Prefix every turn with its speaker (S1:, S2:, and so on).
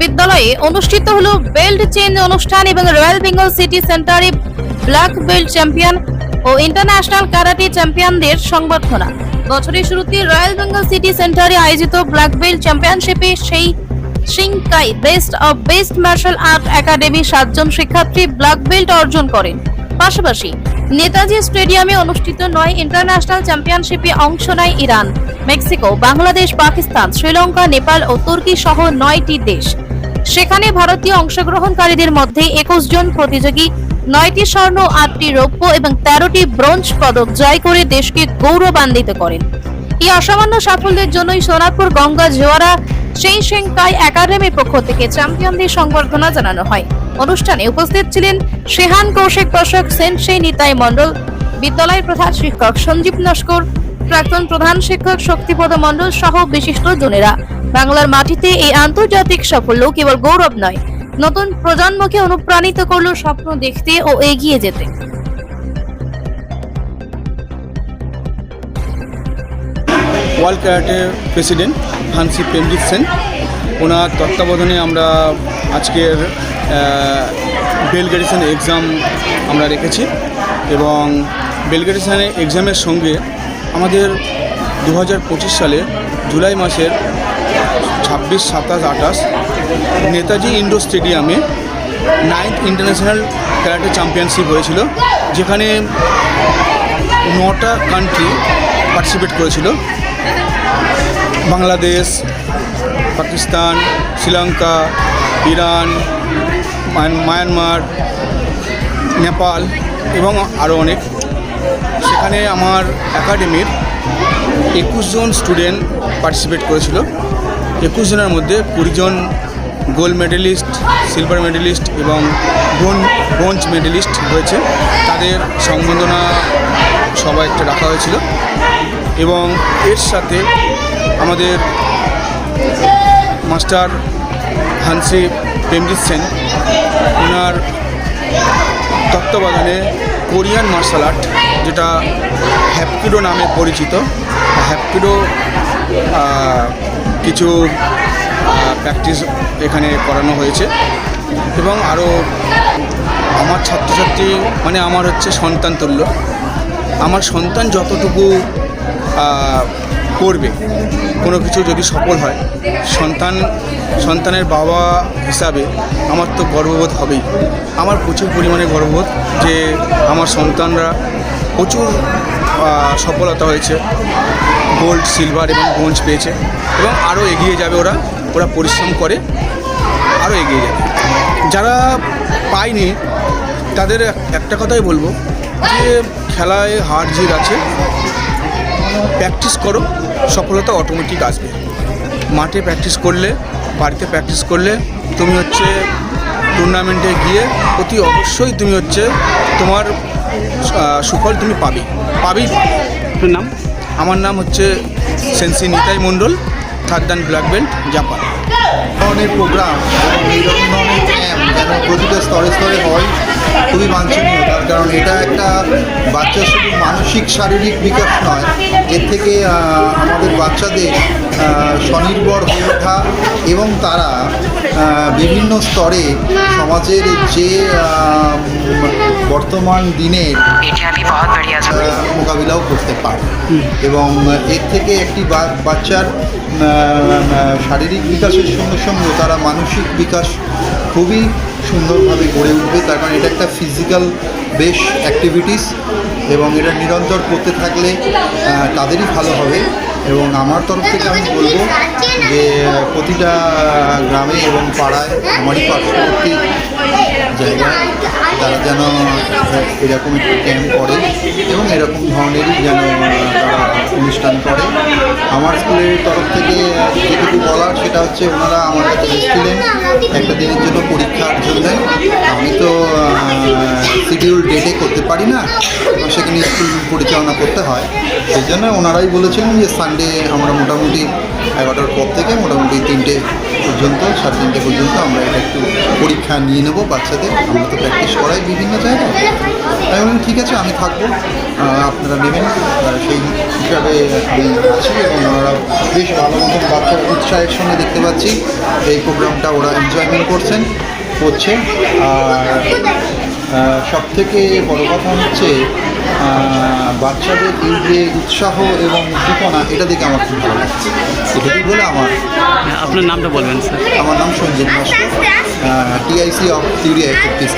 S1: বিদ্যালয়ে অনুষ্ঠিত হলো বেল্ট চেঞ্জ অনুষ্ঠান এবং রয়্যাল বেঙ্গল সিটি সেন্টারে ব্ল্যাক বেল্ট চ্যাম্পিয়ন ও ইন্টারন্যাশনাল কারাটে চ্যাম্পিয়নদের সংবর্ধনা। বছরের শুরুতে রয়্যাল বেঙ্গল সিটি সেন্টারে আয়োজিত ব্ল্যাক বেল্ট চ্যাম্পিয়নশিপে সেই সিংকাই best of best martial art academy সাতজন শিক্ষার্থী ব্ল্যাক বেল্ট অর্জন করেন। পাশাপাশি নেতাজি স্টেডিয়ামে অনুষ্ঠিত নয় ইন্টারন্যাশনাল চ্যাম্পিয়নশিপে অংশ নেয় ইরান, মেক্সিকো, বাংলাদেশ, পাকিস্তান, শ্রীলঙ্কা, নেপাল ও তুর্কি সহ নয়টি দেশ। সেখানে ভারতীয় অংশগ্রহণকারীদের মধ্যে একুশ জন প্রতিযোগী, নয়টি স্বর্ণ, আটটি রৌপ্য এবং তেরোটি ব্রোঞ্জ পদক জয় করে দেশকে গৌরবান্বিত করেন। এই অসামান্য সাফল্যের জন্যই সোনারপুর, গঙ্গা, জোয়ারা, সেই সেংকাই একাডেমির পক্ষ থেকে চ্যাম্পিয়নদের সংবর্ধনা জানানো হয়। অনুষ্ঠানে উপস্থিত ছিলেন শেহান কৌশিক প্রশাসক, সেনসেই নিতাই মণ্ডল বিদ্যালয়ের প্রধান শিক্ষক সঞ্জীব নস্কর প্রাক্তন প্রধান শিক্ষক শক্তিপদ মণ্ডল সহ বিশিষ্ট জনেরা। বাংলার মাটিতে এই আন্তর্জাতিক সাফল্য কেবল গৌরব নয়, নতুন প্রজন্মকে অনুপ্রাণিত করল স্বপ্ন দেখতে ও এগিয়ে যেতে।
S2: ওয়ার্ল্ড ক্যারাটে প্রেসিডেন্ট হানসি প্রেমজিৎ সেন ওনার তত্ত্বাবধানে আমরা আজকের বেলগ্রেডিশন এক্সাম আমরা রেখেছি এবং বেলগ্রেডিশনের এক্সামের সঙ্গে আমাদের দু হাজার পঁচিশ সালে জুলাই মাসের ছাব্বিশ, সাতাশ, আঠাশ নেতাজি ইন্ডোর স্টেডিয়ামে নাইন্থ ইন্টারন্যাশনাল ক্যারাটে চ্যাম্পিয়নশিপ হয়েছিল, যেখানে নটা কান্ট্রি পার্টিসিপেট করেছিল। বাংলাদেশ, পাকিস্তান, শ্রীলঙ্কা, ইরান মায়ানমার, নেপাল এবং আরও অনেক। সেখানে আমার একাডেমির একুশ জন স্টুডেন্ট পার্টিসিপেট করেছিল। একুশ জনের মধ্যে কুড়িজন গোল্ড মেডেলিস্ট, সিলভার মেডেলিস্ট এবং ব্রোঞ্জ মেডেলিস্ট হয়েছে। তাদের সম্বর্ধনা সবাই একটা রাখা হয়েছিল। এবং এর সাথে আমাদের মাস্টার হানসি প্রেমজিৎ সেন ওনার তত্ত্বাবধানে কোরিয়ান মার্শাল আর্ট, যেটা হ্যাপকিডো নামে পরিচিত। হ্যাপকিডো কিছু প্র্যাকটিস এখানে করানো হয়েছে। এবং আরও আমার ছাত্রছাত্রী মানে আমার হচ্ছে সন্তান তুল্য। আমার সন্তান যতটুকু করবে। কোনো কিছু যদি সফল হয়, সন্তান, সন্তানের বাবা হিসাবে আমার তো গর্ববোধ হবেই। আমার প্রচুর পরিমাণে গর্ববোধ যে আমার সন্তানরা প্রচুর সফলতা হয়েছে। গোল্ড, সিলভার এবং ব্রোঞ্জ পেয়েছে এবং আরও এগিয়ে যাবে ওরা ওরা পরিশ্রম করে, আরও এগিয়ে যাবে। যারা পায়নি, তাদের একটা কথাই বলব যে, খেলায় হার জিত আছে। প্র্যাকটিস করো সফলতা অটোমেটিক আসবে। মাঠে প্র্যাকটিস করলে বাড়িতে প্র্যাকটিস করলে তুমি হচ্ছে টুর্নামেন্টে গিয়ে অতি অবশ্যই তুমি হচ্ছে তোমার সুফল তুমি পাবে। পাবেই
S3: নাম?
S2: আমার নাম হচ্ছে sensei Nitai Mondal third black belt Japan.
S4: ধরনের প্রোগ্রাম এবং এই রকম ধরনের ক্যাম্প যেন প্রতিটা স্তরে স্তরে হয়, খুবই বাঞ্ছনীয় তার কারণ এটা একটা বাচ্চা শুধু মানসিক, শারীরিক বিকাশ নয়, এর থেকে আমাদের বাচ্চাদের স্বনির্ভর হয়ে ওঠা এবং তারা বিভিন্ন স্তরে সমাজের যে বর্তমান দিনের মোকাবিলাও করতে পারে। এবং এর থেকে একটি বাচ্চার শারীরিক বিকাশের সঙ্গে সঙ্গে তারা মানসিক বিকাশ খুবই সুন্দরভাবে গড়ে উঠবে। তার কারণ এটা একটা ফিজিক্যাল বেশ অ্যাক্টিভিটিস এবং এটা নিরন্তর করতে থাকলে তাদেরই ভালো হবে। এবং আমার তরফ থেকে আমি বলব যে প্রতিটা গ্রামে এবং পাড়ায় আমারই পার্শ্ববর্তী জায়গায় তারা যেন এরকম একটি ক্যাম্প করে এবং এরকম ধরনেরই যেন তারা অনুষ্ঠান করে। আমার স্কুলের তরফ থেকে যেটুকু বলার, সেটা হচ্ছে ওনারা আমার কাছে এসেছিলেন একটা দিনের জন্য পরীক্ষার জন্য। আমি তো শিডিউল ডেটে করতে পারি না সেখানে স্কুল পরিচালনা করতে হয়। সেই জন্য ওনারাই বলেছিলেন যে সানডে আমরা মোটামুটি এগারোটার পর থেকে মোটামুটি তিনটে পর্যন্ত, সাড়ে তিনটে পর্যন্ত আমরা এটা একটু পরীক্ষা নিয়ে নেব বাচ্চাদের। আমরা তো প্র্যাকটিস করাই বিভিন্ন জায়গায়। তাই বললাম, ঠিক আছে, আমি থাকব। আপনারা নেবেন। সেই হিসাবে আমি আছি এবং ওরা বেশ ভালো মতন বাচ্চার উৎসাহের সঙ্গে দেখতে পাচ্ছি। এই প্রোগ্রামটা ওরা এনজয়মেন্ট করছেন, করছে। আর সব থেকে বড় কথা হচ্ছে বাচ্চাদের এই যে উৎসাহ এবং উদ্দীপনা এটা দেখে আমার খুব ভালো লাগছে। বলে আমার?
S3: হ্যাঁ, আপনার নামটা বলবেন স্যার।
S4: আমার নাম Sanjib Naskar TIC of active